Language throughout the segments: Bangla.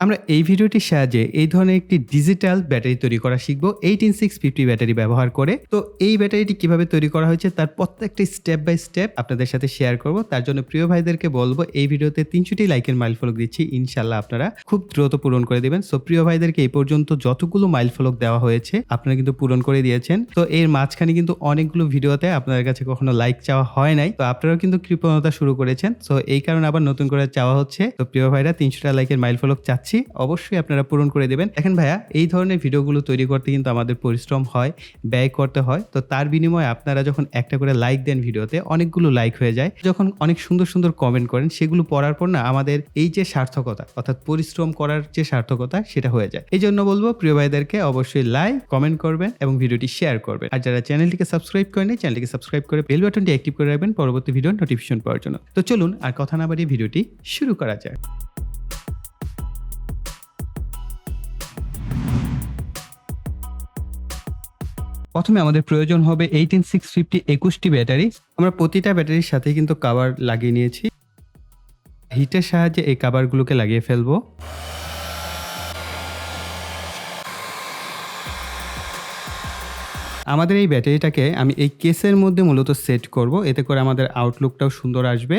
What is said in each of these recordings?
আমরা এই ভিডিওটির সাহায্যে এই ধরনের একটি ডিজিটাল ব্যাটারি তৈরি করা শিখব এইটিন সিক্স ফিফটি ব্যাটারি ব্যবহার করে। তো এই ব্যাটারিটি কীভাবে তৈরি করা হয়েছে তার প্রত্যেকটি স্টেপ বাই স্টেপ আপনাদের সাথে শেয়ার করব। তার জন্য প্রিয় ভাইদেরকে বলব, এই ভিডিওতে তিনশোটি লাইকের মাইল ফলক দিচ্ছি ইনশাল্লাহ আপনারা খুব দ্রুত পূরণ করে দিবেন। সো প্রিয় ভাইদেরকে এই পর্যন্ত যতগুলো মাইল ফলক দেওয়া হয়েছে, আপনারা কিন্তু পূরণ করে দিয়েছেন। তো এর মাঝখানে কিন্তু অনেকগুলো ভিডিওতে আপনাদের কাছে কখনো লাইক চাওয়া হয় নাই, তো আপনারাও কিন্তু কৃপণতা শুরু করেছেন। সো এই কারণে আবার নতুন করে চাওয়া হচ্ছে। তো প্রিয় ভাইরা, তিনশোটা লাইকের মাইল ফলক চাচ্ছি অবশ্যই আপনারা পূরণ করে দেবেন। দেখেন ভাইয়া, এই ধরনের ভিডিওগুলো তৈরি করতে কিন্তু আমাদের পরিশ্রম হয়, ব্যয় করতে হয়। তো তার বিনিময়ে আপনারা যখন একটা করে লাইক দেন ভিডিওতে, অনেকগুলো লাইক হয়ে যায়। যখন অনেক সুন্দর সুন্দর কমেন্ট করেন, সেগুলো পড়ার পর না আমাদের এই যে সার্থকতা, অর্থাৎ পরিশ্রম করার যে সার্থকতা, সেটা হয়ে যায়। এই জন্য বলব, প্রিয় ভাইদেরকে অবশ্যই লাইক কমেন্ট করবেন এবং ভিডিওটি শেয়ার করবেন। আর যারা চ্যানেলটিকে সাবস্ক্রাইব করেন চ্যানেলটিকে সাবস্ক্রাইব করে বেল বাটনটি অ্যাক্টিভ করে রাখবেন, পরবর্তী ভিডিওর নোটিফিকেশন পাওয়ার জন্য। তো চলুন, আর কথা না বাড়িয়ে ভিডিওটি শুরু করা যায় প্রথমে আমাদের প্রয়োজন হবে এইটিন সিক্স ফিফটি একুশটি ব্যাটারি। আমরা প্রতিটা ব্যাটারির সাথে কিন্তু কাবার লাগিয়ে নিয়েছি। হিটের সাহায্যে এই কাবারগুলোকে লাগিয়ে ফেলব। আমাদের এই ব্যাটারিটাকে আমি এই কেসের মধ্যে মূলত সেট করব। এতে করে আমাদের আউটলুকটাও সুন্দর আসবে।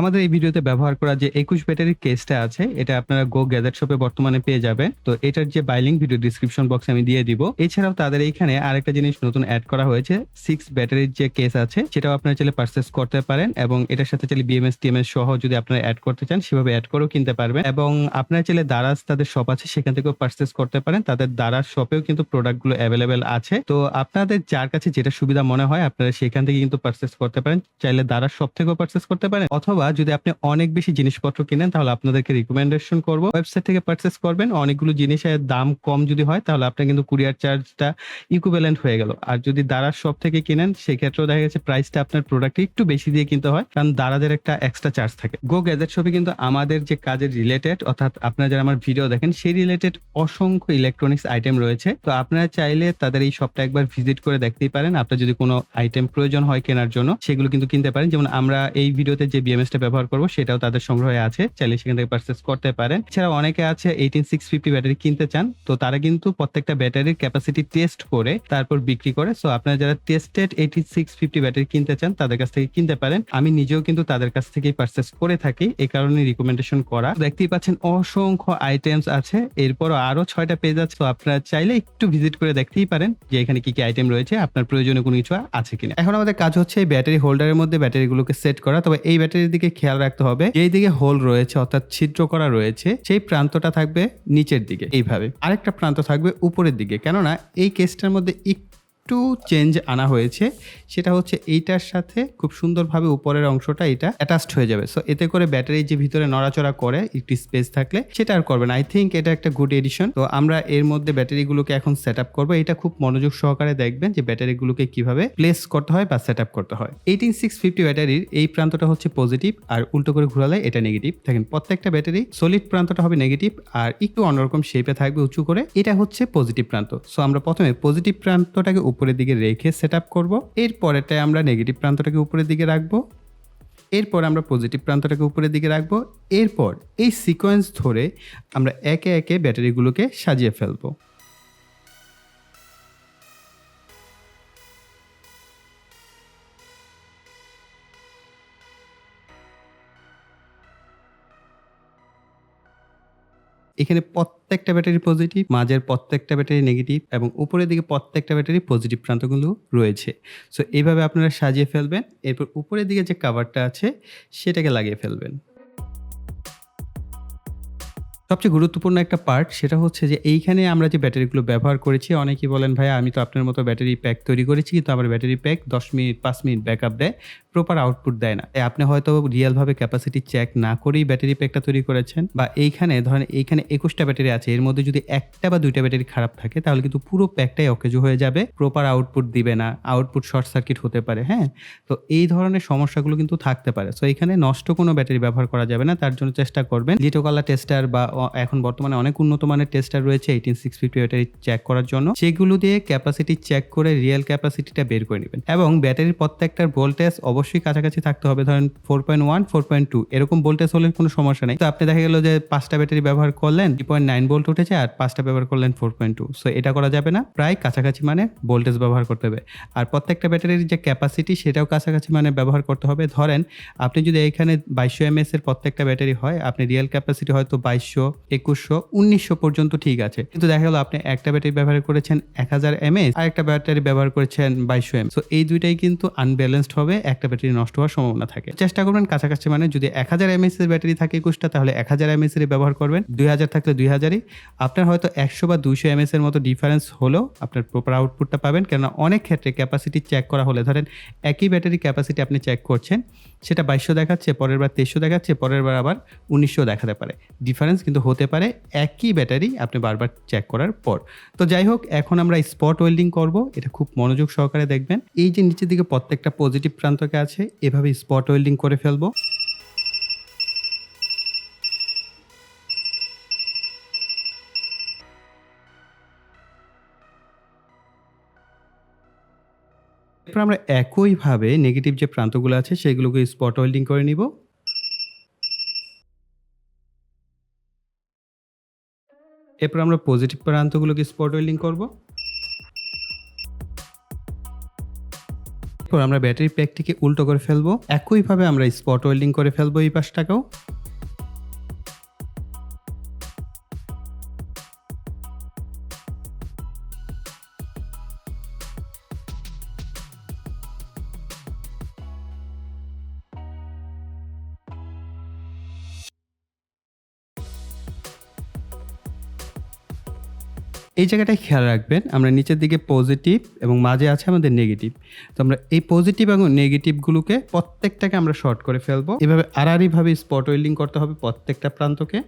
আমাদের এই ভিডিওতে ব্যবহার করা যে একুশ ব্যাটারির কেসটা আছে, এটা আপনারা গো গ্যাদার শপে বর্তমানে পেয়ে যাবেন। তো এটার যে বাইলিং ভিডিও ডিসক্রিপশন বক্সে আমি দিয়ে দিব। এছাড়াও তাদের এইখানে আরেকটা জিনিস নতুন অ্যাড করা হয়েছে সিক্স ব্যাটারির যে কেস আছে, সেটাও আপনারা চাইলে পারচেস করতে পারেন এবং এটার সাথে চাইলে বিএমএস টিএমএস সহ যদি আপনারা অ্যাড করতে চান, সেভাবে অ্যাড করেও কিনতে পারবেন। এবং আপনারা চাইলে দারাজ তাদের শপ আছে, সেখান থেকেও পারচেস করতে পারেন। তাদের দারাজ শপেও কিন্তু প্রোডাক্টগুলো অ্যাভেলেবেল আছে। তো আপনাদের যার কাছে যেটা সুবিধা মনে হয়, আপনারা সেখান থেকে কিন্তু পারচেস করতে পারেন। চাইলে দারাজ শপ থেকেও পারচেস করতে পারেন। অথবা যদি আপনি অনেক বেশি জিনিসপত্র কিনেন, তাহলে আপনাদেরকে রিকমেন্ডেশন করব। ওয়েবসাইট থেকে পারচেস করবেন, অনেকগুলো জিনিসের দাম কম যদি হয়, তাহলে আপনার কিন্তু কুরিয়ার চার্জটা ইকুইভ্যালেন্ট হয়ে গেল। আর যদি দারাজ শপ থেকে কিনেন, সেক্ষেত্রেও দেখা গেছে প্রাইসটা আপনার প্রোডাক্ট একটু বেশি দিয়ে কিনতে হয়, কারণ দারাদের একটা এক্সট্রা চার্জ থাকে। গো গ্যাজেট শপে কিন্তু আমাদের যে কাজের রিলেটেড অর্থাৎ আপনারা যারা আমার ভিডিও দেখেন, সেই রিলেটেড অসংখ্য ইলেকট্রনিক্স আইটেম রয়েছে। তো আপনারা চাইলে তাদের এই শপটা একবার ভিজিট করে দেখতেই পারেন। আপনার যদি কোনো আইটেম প্রয়োজন হয় কেনার জন্য, সেগুলো কিন্তু কিনতে পারেন। যেমন আমরা এই ভিডিওতে যে বিএমএস টা ব্যবহার করব, সেটাও তাদের সংগ্রহে আছে। চাইলে সেখান থেকে পারচেস করতে পারেন। এছাড়া অনেকে আছে এইটিন সিক্স ফিফটি ব্যাটারি কিনতে চান। তো তারা কিন্তু প্রত্যেকটা ব্যাটারির ক্যাপাসিটি টেস্ট করে, তারপর বিক্রি করে। সো আপনারা যারা tested eighty six fifty battery কিনতে চান, তাদের কাছ থেকে কিনতে পারেন। আমি নিজেও কিন্তু তাদের কাছ থেকেই পারচেস করে থাকি। এই কারণে রিকমেন্ডেশন করা। দেখতেই পাচ্ছেন অসংখ্য আইটেমস আছে। এরপরও আরও ছয়টা পেজ আছে। তো আপনারা চাইলে একটু ভিজিট করে দেখতেই পারেন যে এখানে কি কি আইটেম রয়েছে, আপনার প্রয়োজনীয় কোনো কিছু আছে কিনা। এখন আমাদের কাজ হচ্ছে এই ব্যাটারি হোল্ডারের মধ্যে ব্যাটারিগুলোকে সেট করা, তবে এই ব্যাটারির দিকে খেয়াল রাখতে হবে। যেই দিকে হোল রয়েছে, অর্থাৎ ছিদ্র করা রয়েছে, সেই প্রান্তটা থাকবে নিচের দিকে, এইভাবে। আরেকটা প্রান্ত থাকবে উপরের দিকে, কেননা এই কেসটার মধ্যে একটু চেঞ্জ আনা হয়েছে। সেটা হচ্ছে এইটার সাথে খুব সুন্দরভাবে উপরের অংশটা এটা অ্যাটাচড হয়ে যাবে। সো এতে করে ব্যাটারি যে ভিতরে নড়াচড়া করে একটি স্পেস থাকলে সেটা আর করবে না। আই থিঙ্ক এটা একটা গুড এডিশন তো আমরা এর মধ্যে ব্যাটারিগুলোকে এখন সেট আপ করব। এটা খুব মনোযোগ সহকারে দেখবেন যে ব্যাটারিগুলোকে কীভাবে প্লেস করতে হয় বা সেট আপ করতে হয়। এইটিন সিক্স ফিফটি ব্যাটারির এই প্রান্তটা হচ্ছে পজিটিভ আর উল্টো করে ঘোরালে এটা নেগেটিভ দেখেন, প্রত্যেকটা ব্যাটারি সলিড প্রান্তটা হবে নেগেটিভ আর একটু অন্যরকম শেপে থাকবে উঁচু করে। এটা হচ্ছে পজিটিভ প্রান্ত। সো আমরা প্রথমে পজিটিভ প্রান্তটাকে উপরের দিকে রেখে সেট আপ করব। এরপরেটায় আমরা নেগেটিভ প্রান্তটাকে উপরের দিকে রাখব। এরপর আমরা পজিটিভ প্রান্তটাকে উপরের দিকে রাখব। এরপর এই সিকোয়েন্স ধরে আমরা একে একে ব্যাটারিগুলোকে সাজিয়ে ফেলব। এখানে প্রত্যেকটা ব্যাটারি পজিটিভ মাঝের প্রত্যেকটা ব্যাটারি নেগেটিভ এবং উপরের দিকে প্রত্যেকটা ব্যাটারি পজিটিভ প্রান্তগুলো রয়েছে। সো এইভাবে আপনারা সাজিয়ে ফেলবেন, এরপর উপরের দিকে যে কাভারটা আছে, সেটাকে লাগিয়ে ফেলবেন। সবচেয়ে গুরুত্বপূর্ণ একটা পার্ট সেটা হচ্ছে যে, এইখানে আমরা যে ব্যাটারিগুলো ব্যবহার করেছি, অনেকেই বলেন ভাই আমি তো আপনার মতো ব্যাটারি প্যাক তৈরি করেছি, কিন্তু আমার ব্যাটারি প্যাক দশ মিনিট, পাঁচ মিনিট ব্যাকআপ দেয়। প্রপার আউটপুট দেয় না। তাই আপনি হয়তো রিয়েলভাবে ক্যাপাসিটি চেক না করেই ব্যাটারি প্যাকটা তৈরি করেছেন বা এইখানে ধরেন এইখানে একুশটা ব্যাটারি আছে, এর মধ্যে যদি একটা বা দুইটা ব্যাটারি খারাপ থাকে, তাহলে কিন্তু পুরো প্যাকটাই অকেজো হয়ে যাবে প্রপার আউটপুট দিবে না আউটপুট শর্ট সার্কিট হতে পারে হ্যাঁ? তো এই ধরনের সমস্যাগুলো কিন্তু থাকতে পারে। সো এখানে নষ্ট কোনো ব্যাটারি ব্যবহার করা যাবে না, তার জন্য চেষ্টা করবেন লিটোকালা টেস্টার বা এখন বর্তমানে অনেক উন্নত মানের টেস্টার রয়েছে eighteen six fifty battery check করার জন্য। সেগুলো দিয়ে ক্যাপাসিটি চেক করে রিয়েল ক্যাপাসিটিটা বের করে নেবেন। এবং ব্যাটারির প্রত্যেকটার ভোল্টেজ অবশ্যই অবশ্যই কাছাকাছি থাকতে হবে। ধরেন four point one four point two এরকম ভোল্টেজ হলে কোনো সমস্যা নেই। তো আপনি দেখা গেল যে পাঁচটা ব্যাটারি ব্যবহার করলেন থ্রি পয়েন্ট নাইন ভোল্ট উঠেছে আর পাঁচটা ব্যবহার করলেন ফোর পয়েন্ট টু সো এটা করা যাবে না। প্রায় কাছাকাছি মানে ভোল্টেজ ব্যবহার করতে হবে। আর প্রত্যেকটা ব্যাটারির যে ক্যাপাসিটি সেটাও কাছাকাছি মানে ব্যবহার করতে হবে। ধরেন, আপনি যদি এখানে বাইশশো এমএস এর প্রত্যেকটা ব্যাটারি হয়, আপনি রিয়েল ক্যাপাসিটি হয়তো বাইশশো, একুশশো, উনিশশো পর্যন্ত ঠিক আছে। কিন্তু দেখা গেলো আপনি একটা ব্যাটারি ব্যবহার করেছেন এক হাজার এমএস আর একটা ব্যাটারি ব্যবহার করেছেন বাইশশো এম সো এই দুইটাই কিন্তু আনব্যালেন্সড হবে, একটা ব্যাটারি নষ্ট হওয়ার সম্ভাবনা থাকে। চেষ্টা করবেন কাছাকাছি মানে যদি এক হাজার এমএস এর ব্যাটারি থাকে একুশটা তাহলে এক হাজার এমএস এর ব্যবহার করবেন। দুই হাজার থাকলে দুই হাজারই। আপনার হয়তো একশো বা দুইশো এমএস এর মতো ডিফারেন্স হলেও আপনার প্রপার আউটপুটটা পাবেন। কেননা অনেক ক্ষেত্রে ক্যাপাসিটি চেক করা হলে ধরেন একই ব্যাটারি ক্যাপাসিটি আপনি চেক করছেন, সেটা বাইশশো দেখাচ্ছে, পরের বার তেইশশো দেখাচ্ছে, পরের বার আবার উনিশশো দেখাতে পারে। ডিফারেন্স কিন্তু হতে পারে, একই ব্যাটারি আপনি বারবার চেক করার পর। তো যাই হোক, এখন আমরা স্পট ওয়েল্ডিং করব। এটা খুব মনোযোগ সহকারে দেখবেন। এই যে নিচের দিকে প্রত্যেকটা পজিটিভ প্রান্তকে আছে এভাবে স্পট ওয়েল্ডিং করে ফেলব। এরপর আমরা একইভাবে নেগেটিভ যে প্রান্তগুলো আছে, সেগুলোকে স্পট ওয়েল্ডিং করে নিব। এরপর আমরা পজিটিভ প্রান্তগুলোকে স্পট ওয়েল্ডিং করব। এরপর আমরা ব্যাটারি প্যাকটিকে উল্টো করে ফেলব। একইভাবে আমরা স্পট ওয়েল্ডিং করে ফেলব এই পাশটাকেও। এই জায়গাটায় খেয়াল রাখবেন, আমরা নিচের দিকে পজিটিভ এবং মাঝে আছে আমাদের নেগেটিভ তো আমরা এই পজিটিভ এবং নেগেটিভগুলোকে প্রত্যেকটাকে আমরা শর্ট করে ফেলব। এভাবে আড়াআড়িভাবে স্পট ওয়েল্ডিং করতে হবে প্রত্যেকটা প্রান্তকে।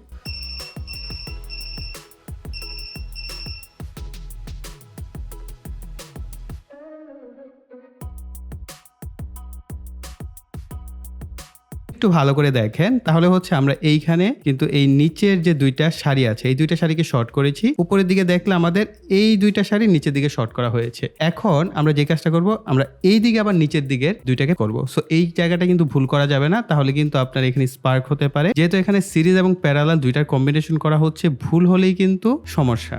একটু ভালো করে দেখেন, তাহলে হচ্ছে আমরা এইখানে কিন্তু এই নিচের যে দুইটা শাড়ি আছে, এই দুইটা শাড়িকে শর্ট করেছি। উপরের দিকে দেখলে আমাদের এই দুইটা শাড়ি নিচের দিকে শর্ট করা হয়েছে। এখন আমরা যে কাজটা করব, আমরা এই দিকে আবার নিচের দিকে দুইটাকে করব। সো এই জায়গাটা কিন্তু ভুল করা যাবে না, তাহলে কিন্তু আপনার এখানে স্পার্ক হতে পারে। যেহেতু এখানে সিরিজ এবং প্যারালাল দুইটার কম্বিনেশন করা হচ্ছে, ভুল হলেই কিন্তু সমস্যা।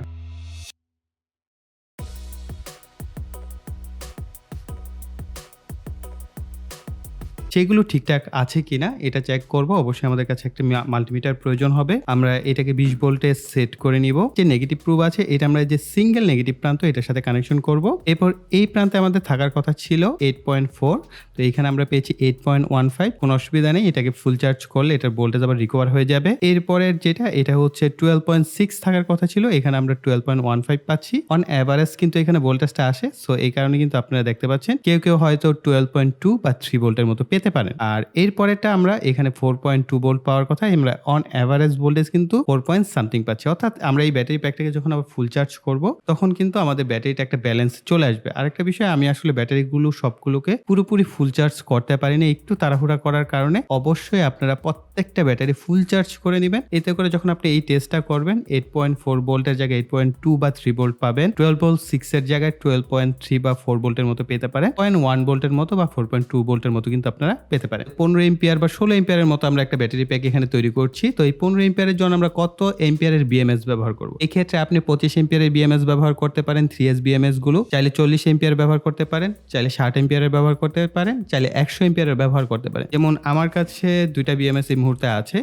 সেগুলো ঠিকঠাক আছে কিনা এটা চেক করব। অবশ্যই আমাদের কাছে একটা মাল্টিমিটার প্রয়োজন হবে। আমরা এটাকে বিশ ভোল্টে সেট করে নিব। যে নেগেটিভ প্রুভ আছে, এটা আমরা যে সিঙ্গেল নেগেটিভ প্রান্ত, এটার সাথে কানেকশন করব। এরপর এই প্রান্তে আমাদের থাকার কথা ছিল এইট পয়েন্ট ফোর তো এখানে আমরা পেয়েছি এইট পয়েন্ট ওয়ান ফাইভ কোনো অসুবিধা নেই, এটাকে ফুল চার্জ করলে এটার ভোল্টেজ আবার রিকভার হয়ে যাবে। এরপরের যেটা, এটা হচ্ছে টুয়েলভ পয়েন্ট সিক্স থাকার কথা ছিল। এখানে আমরা টুয়েলভ পয়েন্ট ওয়ান ফাইভ পাচ্ছি। অন অ্যাভারেজ কিন্তু এখানে ভোল্টেজটা আসে। সো এই কারণে কিন্তু আপনারা দেখতে পাচ্ছেন, কেউ কেউ হয়তো টুয়েলভ পয়েন্ট টু বা থ্রি ভোল্টের মতো পেতে পারেন আর এর পরেরটা আমরা এখানে ফোর পয়েন্ট টু ভোল্ট পাওয়ার কথা আমরা অন অ্যাভারেজ ভোল্টেজ কিন্তু ফোর পয়েন্ট সামথিং পাচ্ছি। অর্থাৎ আমরা এই ব্যাটারি প্যাকটাকে যখন আবার ফুল চার্জ করব, তখন কিন্তু আমাদের ব্যাটারিটা একটা ব্যালেন্স চলে আসবে। আরেকটা বিষয়, আমি আসলে ব্যাটারিগুলো সবগুলোকে পুরোপুরি ফুল চার্জ করতে পারিনি একটু তাড়াহুড়া করার কারণে। অবশ্যই আপনারা প্রত্যেকটা ব্যাটারি ফুল চার্জ করে নেবেন। এতে করে যখন আপনি এই টেস্টটা করবেন এইট পয়েন্ট ফোর ভোল্টের জায়গায় এইট পয়েন্ট টু বা থ্রি ভোল্ট পাবেন। টুয়েলভ ভোল্ট সিক্স এর জায়গায় টুয়েলভ পয়েন্ট থ্রি বা ফোর ভোল্টের মতো পেতে পারেন। পয়েন্ট ওয়ান ভোল্টের মতো বা ফোর পয়েন্ট টু ভোল্টের মতো কিন্তু আপনারা পেতে পারেন। পনেরো এম্পিয়ার বা ষোলো এম্পিয়ারের মতো আমরা একটা ব্যাটারি প্যাক এখানে তৈরি করছি। তো এই পনেরো এম্পিয়ারের জন্য আমরা কত এম্পিয়ারের বিএমএস ব্যবহার করব? এক্ষেত্রে আপনি পঁচিশ এম্পিয়ারের বিএমএস ব্যবহার করতে পারেন থ্রি এস বিএমএসগুলো। চাইলে চল্লিশ এম্পিয়ার ব্যবহার করতে পারেন, চাইলে ষাট এম্পিয়ারের ব্যবহার করতে পারেন, চাইলে একশো এম্পিয়ারের ব্যবহার করতে পারেন। যেমন আমার কাছে দুইটা বিএমএস এই মুহূর্তে আছে।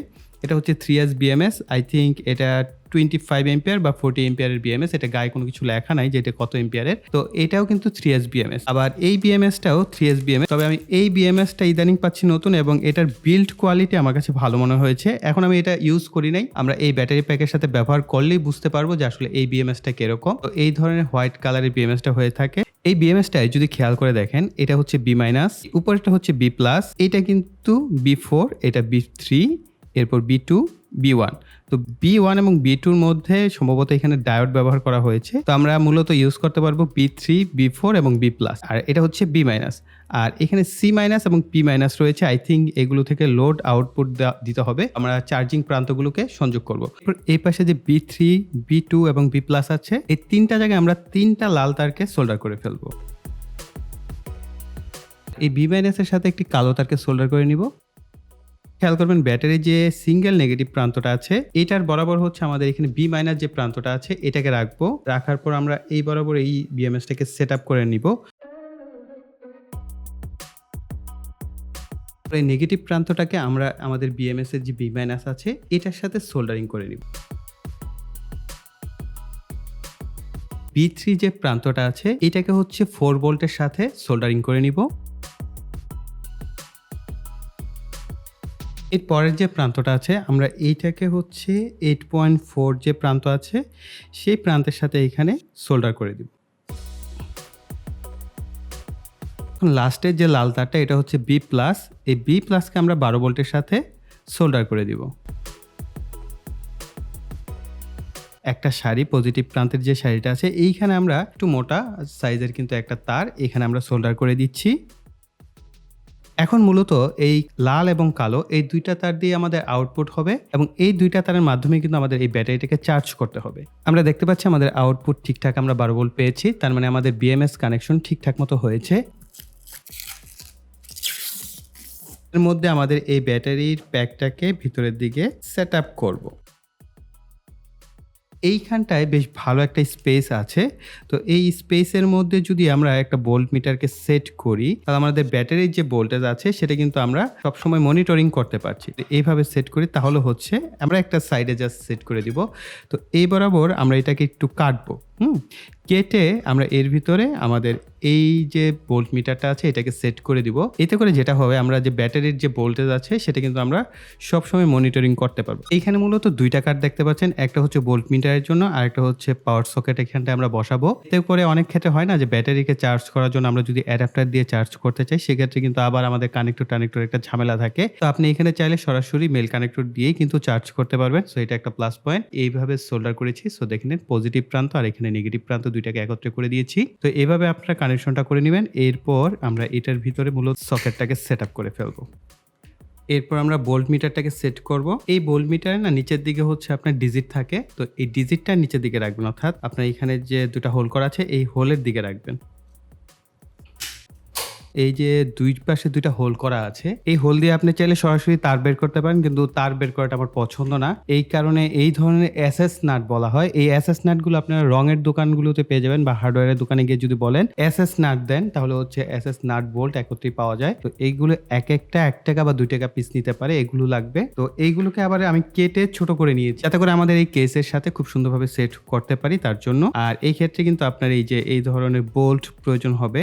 এটা হচ্ছে three S BMS I think এটা টোয়েন্টি ফাইভ এম্পিয়ার বা ফোর্টি এম্পিয়ারের বিএমএস এটা গায়ে কোনো কিছু লেখা নাই যে এটা কত এম্পিয়ারের তো এটাও কিন্তু থ্রি এস বিএমএস আবার এই বিএমএসটাও থ্রি এস বিএমএস তবে আমি এই বিএমএসটা ইদানিং পাচ্ছি নতুন এবং এটার বিল্ড কোয়ালিটি আমার কাছে ভালো মনে হয়েছে। এখন আমি এটা ইউজ করি নাই, আমরা এই ব্যাটারি প্যাকের সাথে ব্যবহার করলেই বুঝতে পারব যে আসলে এই বিএমএসটা কীরকম। তো এই ধরনের হোয়াইট কালারের বিএমএসটা হয়ে থাকে। এই বিএমএসটায় যদি খেয়াল করে দেখেন, এটা হচ্ছে বি মাইনাস উপরেরটা হচ্ছে বি প্লাস এটা কিন্তু বি ফোর এটা বি থ্রি এরপর বি টু বি ওয়ান তো বি ওয়ান এবং বি টুর মধ্যে সম্ভবত এখানে ডায়োড ব্যবহার করা হয়েছে। তো আমরা মূলত ইউজ করতে পারব বি থ্রি বি ফোর এবং বি প্লাস আর এটা হচ্ছে বি মাইনাস আর এখানে সি মাইনাস এবং পি মাইনাস রয়েছে। আই থিঙ্ক এগুলো থেকে লোড আউটপুট দিতে হবে। আমরা চার্জিং প্রান্তগুলোকে সংযোগ করব। এই পাশে যে বি থ্রি বি টু এবং বি প্লাস আছে, এই তিনটা জায়গায় আমরা তিনটা লাল তারকে সোল্ডার করে ফেলব। এই বি মাইনাসের সাথে একটি কালো তারকে সোল্ডার করে নিব। খেয়াল করবেন ব্যাটারির যে সিঙ্গেল নেগেটিভ প্রান্তটা আছে, এটার বরাবর হচ্ছে আমাদের এখানে বি মাইনাস যে প্রান্তটা আছে, এটাকে রাখব। রাখার পর আমরা এই বরাবর এই বিএমএসটাকে সেট আপ করে নিব। এই নেগেটিভ প্রান্তটাকে আমরা আমাদের বিএমএস এর যে বি মাইনাস আছে, এটার সাথে সোল্ডারিং করে নিব। বি থ্রি যে প্রান্তটা আছে, এটাকে হচ্ছে ফোর ভোল্টের সাথে সোল্ডারিং করে নিব। এর পরের যে প্রান্তটা আছে, আমরা এইটাকে হচ্ছে এইট পয়েন্ট ফোর যে প্রান্ত আছে, সেই প্রান্তের সাথে এখানে সোল্ডার করে দিব। লাস্টের যে লাল তারটা, এটা হচ্ছে বি প্লাস এই বি প্লাসকে আমরা বারো ভোল্টের সাথে সোল্ডার করে দিব। একটা শাড়ি পজিটিভ প্রান্তের যে শাড়িটা আছে, এইখানে আমরা একটু মোটা সাইজের কিন্তু একটা তার, এখানে আমরা সোল্ডার করে দিচ্ছি। এখন মূলত এই লাল এবং কালো এই দুইটা তার দিয়ে আমাদের আউটপুট হবে এবং এই দুইটা তারের মাধ্যমে কিন্তু আমাদের এই ব্যাটারিটাকে চার্জ করতে হবে। আমরা দেখতে পাচ্ছি আমাদের আউটপুট ঠিকঠাক আমরা বারো ভোল্ট পেয়েছি, তার মানে আমাদের বিএমএস কানেকশন ঠিকঠাক মতো হয়েছে। এর মধ্যে আমাদের এই ব্যাটারির প্যাকটাকে ভিতরের দিকে সেট আপ করব। এইখানটায় বেশ ভালো একটা স্পেস আছে। তো এই স্পেসের মধ্যে যদি আমরা একটা বোল্ট মিটারকে সেট করি, তাহলে আমাদের ব্যাটারির যে ভোল্টেজ আছে, সেটা কিন্তু আমরা সবসময় মনিটরিং করতে পারছি। তো এইভাবে সেট করি, তাহলে হচ্ছে আমরা একটা সাইডে জাস্ট সেট করে দিব। তো এই বরাবর আমরা এটাকে একটু কাটবো। হুম। কেটে আমরা এর ভিতরে আমাদের এই যে বোল্ট মিটারটা আছে, এটাকে সেট করে দিব। এতে করে যেটা হবে, আমরা যে ব্যাটারির যে ভোল্টেজ আছে, সেটা কিন্তু আমরা সবসময় মনিটরিং করতে পারব। এইখানে মূলত দুইটা কার্ড দেখতে পাচ্ছেন। একটা হচ্ছে বোল্ট মিটারের জন্য, আর একটা হচ্ছে পাওয়ার সকেট এখানটা আমরা বসাবো। এতে করে অনেক ক্ষেত্রে হয় না যে ব্যাটারিকে চার্জ করার জন্য আমরা যদি অ্যাডাপ্টার দিয়ে চার্জ করতে চাই, সেক্ষেত্রে কিন্তু আবার আমাদের কানেক্টর টানেক্টর একটা ঝামেলা থাকে। তো আপনি এখানে চাইলে সরাসরি মেল কানেক্টর দিয়েই কিন্তু চার্জ করতে পারবেন। সো এটা একটা প্লাস পয়েন্ট এইভাবে সোল্ডার করেছি। সো দেখেন পজিটিভ প্রান্ত, আর এখানে নেগেটিভ প্রান্ত দুইটাকে একত্রে করে দিয়েছি। তো এভাবে আপনারা কানেকশনটা করে নেবেন। এরপর আমরা এটার ভিতরে মূলত সকেটটাকে সেট করে ফেলব। এরপর আমরা বোল্ট মিটারটাকে সেট করব। এই বোল্ট মিটারে না নিচের দিকে হচ্ছে আপনার ডিজিট থাকে। তো এই ডিজিটটা নিচের দিকে রাখবেন। অর্থাৎ আপনার এখানে যে দুটা হোল করা আছে, এই হোলের দিকে রাখবেন। এই যে দুই পাশে দুইটা হোল করা আছে, এই হোল দিয়ে আপনি চাইলে সরাসরি তার বের করতে পারেন, কিন্তু তার বের করাটা আমার পছন্দ না। এই কারণে এই ধরনের এসএস নাট বলা হয়। এই এসএস নাটগুলো আপনারা রঙের দোকানগুলোতে পেয়ে যাবেন বা হার্ডওয়্যারের দোকানে গিয়ে যদি বলেন এসএস নাট দেন, তাহলে হচ্ছে এসএস নাট বোল্ট একত্রেই পাওয়া যায়। তো এইগুলো এক একটা, এক টাকা বা দুই টাকা পিস নিতে পারে, এগুলো লাগবে। তো এইগুলোকে আবার আমি কেটে ছোট করে নিয়েছি, যাতে করে আমাদের এই কেসের সাথে খুব সুন্দরভাবে সেট করতে পারি তার জন্য। আর এই ক্ষেত্রে কিন্তু আপনার এই যে, এই ধরনের বোল্ট প্রয়োজন হবে।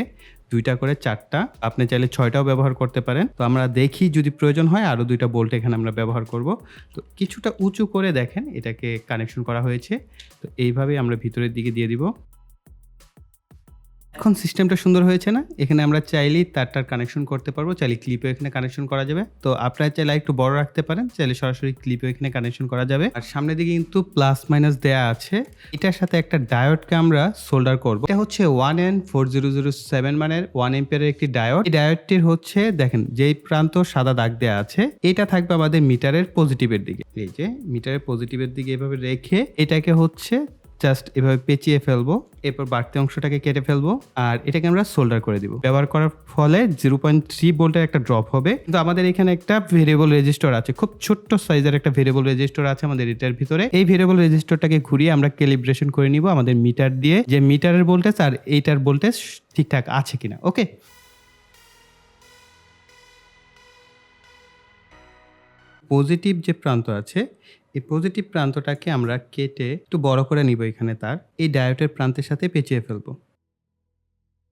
দুইটা করে চারটা। আপনি চাইলে ছয়টাও ব্যবহার করতে পারেন। তো আমরা দেখি যদি প্রয়োজন হয়, আরও দুইটা বোল্ট এখানে আমরা ব্যবহার করব। তো কিছুটা উঁচু করে দেখেন, এটাকে কানেকশন করা হয়েছে। তো এইভাবেই আমরা ভিতরের দিকে দিয়ে দিব। এখন সিস্টেমটা সুন্দর হয়েছে না, এখানে আমরা চাইলেই তারটার কানেকশন করতে পারব চাইলে ক্লিপও এখানে কানেকশন করা যাবে। তো আপনারা চাইলে একটু বড় রাখতে পারেন, চাইলে সরাসরি ক্লিপও এখানে কানেকশন করা যাবে। আর সামনের দিকে কিন্তু প্লাস মাইনাস দেয়া আছে। এটার সাথে একটা ডায়োডকে আমরা সোল্ডার করব। এটা হচ্ছে one N four zero zero seven মানের ওয়ান এম্পিয়ারের একটি ডায়োড এই ডায়োডটির হচ্ছে, দেখেন, যেই প্রান্ত সাদা দাগ দেওয়া আছে, এটা থাকবে আমাদের মিটারের পজিটিভের দিকে। এই যে মিটারের পজিটিভের দিকে এভাবে রেখে এটাকে হচ্ছে জাস্ট এভাবে পেঁচিয়ে ফেলব, এরপর বাড়তি অংশটাকে কেটে ফেলব, আর এটাকে আমরা সোল্ডার করে দিব। ব্যবহার করার ফলে জিরো পয়েন্ট থ্রি ভোল্টের একটা ড্রপ হবে। কিন্তু আমাদের এখানে একটা ভেরিয়েবল রেজিস্টার আছে, খুব ছোট্ট সাইজের একটা ভেরিয়েবল রেজিস্টার আছে আমাদের এটার ভিতরে। এই ভেরিয়েবল রেজিস্টারটাকে ঘুরিয়ে আমরা ক্যালিব্রেশন করে নিব আমাদের মিটার দিয়ে, যে মিটারের ভোল্টেজ আর এইটার ভোল্টেজ ঠিকঠাক আছে কিনা ওকে পজিটিভ যে প্রান্ত আছে এই পজিটিভ প্রান্তটাকে আমরা কেটে একটু বড় করে নিব এখানে তার। এই ডায়োটের প্রান্তের সাথে পেঁচিয়ে ফেলব।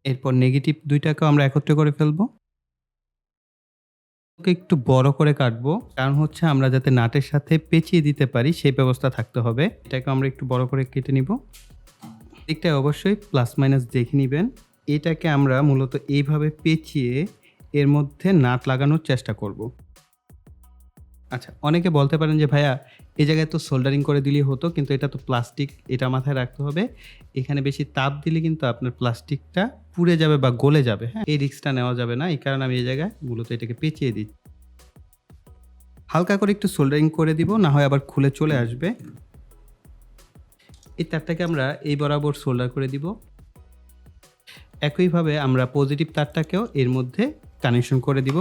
এরপর নেগেটিভ দুইটাকেও আমরা একত্রে করে ফেলব। ওকে একটু বড় করে কাটবো। কারণ হচ্ছে আমরা যাতে নাটের সাথে পেঁচিয়ে দিতে পারি, সেই ব্যবস্থা থাকতে হবে। এটাকে আমরা একটু বড় করে কেটে নিব। দিকটা অবশ্যই প্লাস মাইনাস দেখে নেবেন। এটাকে আমরা মূলত এইভাবে পেঁচিয়ে এর মধ্যে নাট লাগানোর চেষ্টা করব। আচ্ছা অনেকে বলতে পারেন যে, ভাইয়া এই জায়গায় তো সোল্ডারিং করে দিলেই হতো, কিন্তু এটা তো প্লাস্টিক এটা মাথায় রাখতে হবে। এখানে বেশি তাপ দিলে কিন্তু আপনার প্লাস্টিকটা পুড়ে যাবে বা গলে যাবে হ্যাঁ? এই রিস্কটা নেওয়া যাবে না, এই কারণে আমি এই জায়গায় মূলত এটাকে পেঁচিয়ে দিই। হালকা করে একটু সোল্ডারিং করে দিব, না হয় আবার খুলে চলে আসবে। এই তারটাকে আমরা এই বরাবর সোল্ডার করে দিব। একইভাবে আমরা পজিটিভ তারটাকেও এর মধ্যে কানেকশন করে দিব।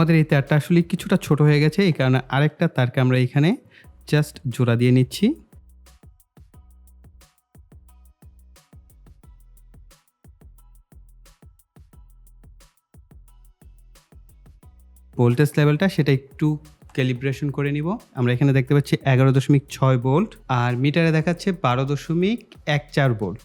আমাদের এই তারটা আসলে কিছুটা ছোট হয়ে গেছে, এই কারণে আরেকটা তারকে আমরা এখানে জাস্ট জোড়া দিয়ে নিচ্ছি। ভোল্টেজ লেভেলটা সেটা একটু ক্যালিব্রেশন করে নিব। আমরা এখানে দেখতে পাচ্ছি এগারো দশমিক ছয় ভোল্ট আর মিটারে দেখাচ্ছে বারো দশমিক এক চার ভোল্ট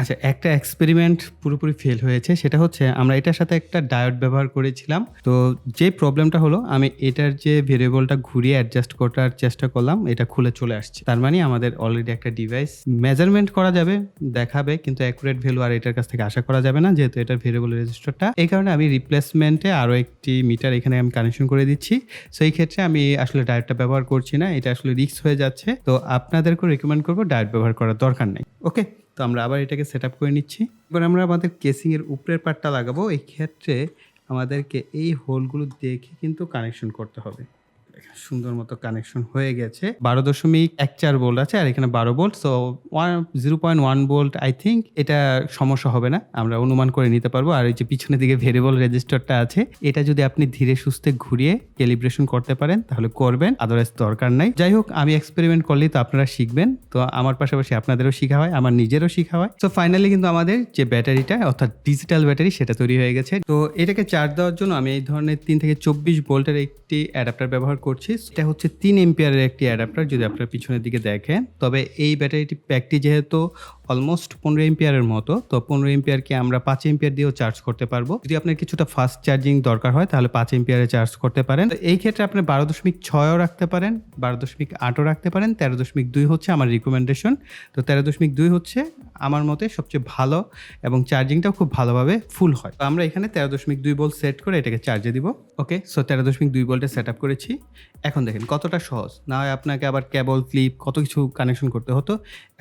আচ্ছা একটা এক্সপেরিমেন্ট পুরোপুরি ফেল হয়েছে, সেটা হচ্ছে আমরা এটার সাথে একটা ডায়োড ব্যবহার করেছিলাম। তো যে প্রবলেমটা হলো, আমি এটার যে ভেরিয়েবলটা ঘুরিয়ে অ্যাডজাস্ট করার চেষ্টা করলাম, এটা খুলে চলে আসছে। তার মানে আমাদের অলরেডি একটা ডিভাইস মেজারমেন্ট করা যাবে, দেখাবে, কিন্তু অ্যাকুরেট ভ্যালু আর এটার কাছ থেকে আশা করা যাবে না, যেহেতু এটার ভেরিয়েবল রেজিস্টারটা এই কারণে আমি রিপ্লেসমেন্টে আরও একটি মিটার এখানে আমি কানেকশন করে দিচ্ছি। সো এই ক্ষেত্রে আমি আসলে ডায়োডটা ব্যবহার করছি না, এটা আসলে রিস্ক হয়ে যাচ্ছে। তো আপনাদেরকেও রেকমেন্ড করব ডায়োড ব্যবহার করার দরকার নেই। ওকে তো আমরা আবার এটাকে সেট করে নিচ্ছি। এবার আমরা আমাদের কেসিংয়ের উপরের পার্টটা লাগাবো। এই ক্ষেত্রে আমাদেরকে এই হোলগুলো দেখে কিন্তু কানেকশন করতে হবে। সুন্দর মতো কানেকশন হয়ে গেছে। বারো দশমিক এক চার বোল্ট আছে, আর এখানে বারো volt so one zero point one volt I think এটা সমস্যা হবে না, আমরা অনুমান করে নিতে পারব। আর এই যে পিছনের দিকে ভেরিয়েবল রেজিস্টারটা আছে, এটা যদি আপনি ধীরে সুস্থে ঘুরিয়ে ক্যালিব্রেশন করতে পারেন, তাহলে করবেন আদারওয়াইজ দরকার নাই। যাই হোক, আমি এক্সপেরিমেন্ট করলেই তো আপনারা শিখবেন, তো আমার পাশাপাশি আপনাদেরও শেখা হয়, আমার নিজেরও শেখা হয়। তো ফাইনালি কিন্তু আমাদের যে ব্যাটারিটা, অর্থাৎ ডিজিটাল ব্যাটারি, সেটা তৈরি হয়ে গেছে। তো এটাকে চার্জ দেওয়ার জন্য আমি এই ধরনের তিন থেকে চব্বিশ ভোল্টের একটি অ্যাডাপ্টার ব্যবহার করছি। এটা হচ্ছে তিন এম্পিয়ারের একটি অ্যাডাপ্টার যদি আপনার পিছনের দিকে দেখেন। তবে এই ব্যাটারিটি প্যাকটি যেহেতু অলমোস্ট পনেরো এম্পিয়ারের মতো, তো পনেরো এম্পিয়ারকে আমরা পাঁচ এম্পিয়ার দিয়েও চার্জ করতে পারব। যদি আপনার কিছুটা ফাস্ট চার্জিং দরকার হয়, তাহলে পাঁচ এম্পিয়ারে চার্জ করতে পারেন। তো এই ক্ষেত্রে আপনি বারো দশমিক ছয়ও রাখতে পারেন, বারো দশমিক আটও রাখতে পারেন, তেরো দশমিক দুই হচ্ছে আমার রিকমেন্ডেশন তো তেরো দশমিক দুই হচ্ছে আমার মতে সবচেয়ে ভালো এবং চার্জিংটাও খুব ভালোভাবে ফুল হয়। তো আমরা এখানে তেরো দশমিক দুই ভোল্ট সেট করে এটাকে চার্জে দিব। ওকে সো তেরো দশমিক দুই ভোল্টে সেট আপ করেছি। এখন দেখেন, কতটা সহজ। না হয় আপনাকে আবার কেবল ক্লিপ কত কিছু কানেকশন করতে হতো।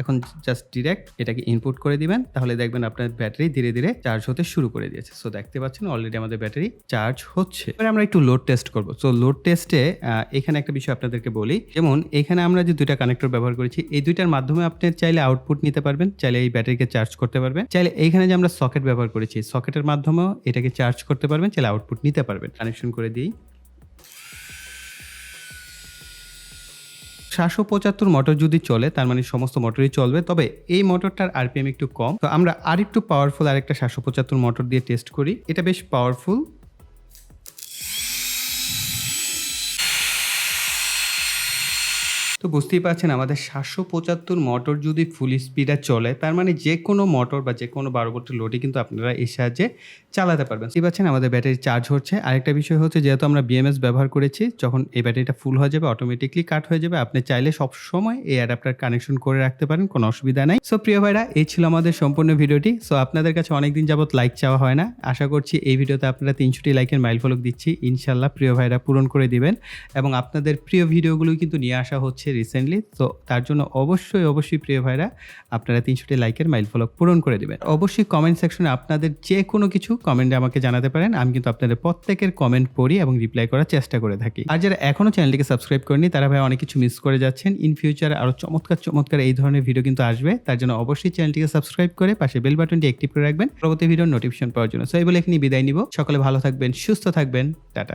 এখন জাস্ট ডিরেক্ট এটাকে ইনপুট করে দিবেন, তাহলে দেখবেন আপনার ব্যাটারি ধীরে ধীরে চার্জ হতে শুরু করে দিয়েছে। সো দেখতে পাচ্ছেন অলরেডি আমাদের ব্যাটারি চার্জ হচ্ছে। এবার আমরা একটু লোড টেস্ট করব। সো লোড টেস্টে এখানে একটা বিষয় আপনাদেরকে বলি। যেমন, এখানে আমরা যে দুইটা কানেক্টর ব্যবহার করেছি, এই দুইটার মাধ্যমে আপনি চাইলে আউটপুট নিতে পারবেন, চাইলে এই ব্যাটারিকে চার্জ করতে পারবেন, চাইলে এইখানে যে আমরা সকেট ব্যবহার করেছি সকেটের মাধ্যমেও এটাকে চার্জ করতে পারবেন, চাইলে আউটপুট নিতে পারবেন। কানেকশন করে দিই। সাতশো পঁচাত্তর মোটর যদি চলে, তার মানে সমস্ত মোটরই চলবে, তবে এই মোটরটার আরপিএম একটু কম। তো আমরা আর একটু পাওয়ারফুল আরেকটা সাতশো পঁচাত্তর মোটর দিয়ে টেস্ট করি। এটা বেশ পাওয়ারফুল তো বুঝতেই পারছেন, আমাদের সাতশো পঁচাত্তর মোটর যদি ফুল স্পিডে চলে, তার মানে যে কোনো মোটর বা যে কোনো বারো ভোল্টের লোডে কিন্তু আপনারা এই সাহায্যে চালাতে পারবেন। বুঝতেই পারছেন, আমাদের ব্যাটারি চার্জ হচ্ছে। আরেকটা বিষয় হচ্ছে, যেহেতু আমরা বিএমএস ব্যবহার করেছি, যখন এই ব্যাটারিটা ফুল হয়ে যাবে অটোমেটিকলি কাট হয়ে যাবে, আপনি চাইলে সব সময় এই অ্যাডাপ্টার কানেকশন করে রাখতে পারেন, কোনো অসুবিধা নাই। সো প্রিয় ভাইরা, এই ছিল আমাদের সম্পূর্ণ ভিডিওটি। সো আপনাদের কাছে অনেকদিন যাবত লাইক চাওয়া হয় না। আশা করছি এই ভিডিওতে আপনারা তিনশোটি লাইকের মাইল ফলক দিচ্ছি। ইনশাল্লাহ প্রিয় ভাইরা পূরণ করে দিবেন। এবং আপনাদের প্রিয় ভিডিওগুলো কিন্তু নিয়ে আসা হচ্ছে রিসেন্টলি তো তার জন্য অবশ্যই অবশ্যই প্রিয় ভাইরা, আপনারা তিনশোটি লাইকের মাইল ফলক পূরণ করে দিবেন। অবশ্যই কমেন্ট সেকশনে আপনাদের যে কোনো কিছু কমেন্টে আমাকে জানাতে পারেন, আমি কিন্তু আপনাদের প্রত্যেকের কমেন্ট পড়ি এবং রিপ্লাই করার চেষ্টা করে থাকি। আর যারা এখনও চ্যানেলটিকে সাবস্ক্রাইব করেনি তারা ভাই অনেক কিছু মিস করে যাচ্ছেন। ইন ফিউচার আরও চমৎকার চমৎকার এই ধরনের ভিডিও কিন্তু আসবে। তার জন্য অবশ্যই চ্যানেলটিকে সাবস্ক্রাইব করে পাশে বেল বাটনটি অ্যাক্টিভ করে রাখবেন। পরবর্তী ভিডিওর নোটিফিকেশন পাওয়ার জন্য। সো এই বলে এখানে বিদায় নিব। সকলে ভালো থাকবেন, সুস্থ থাকবেন। টাটা।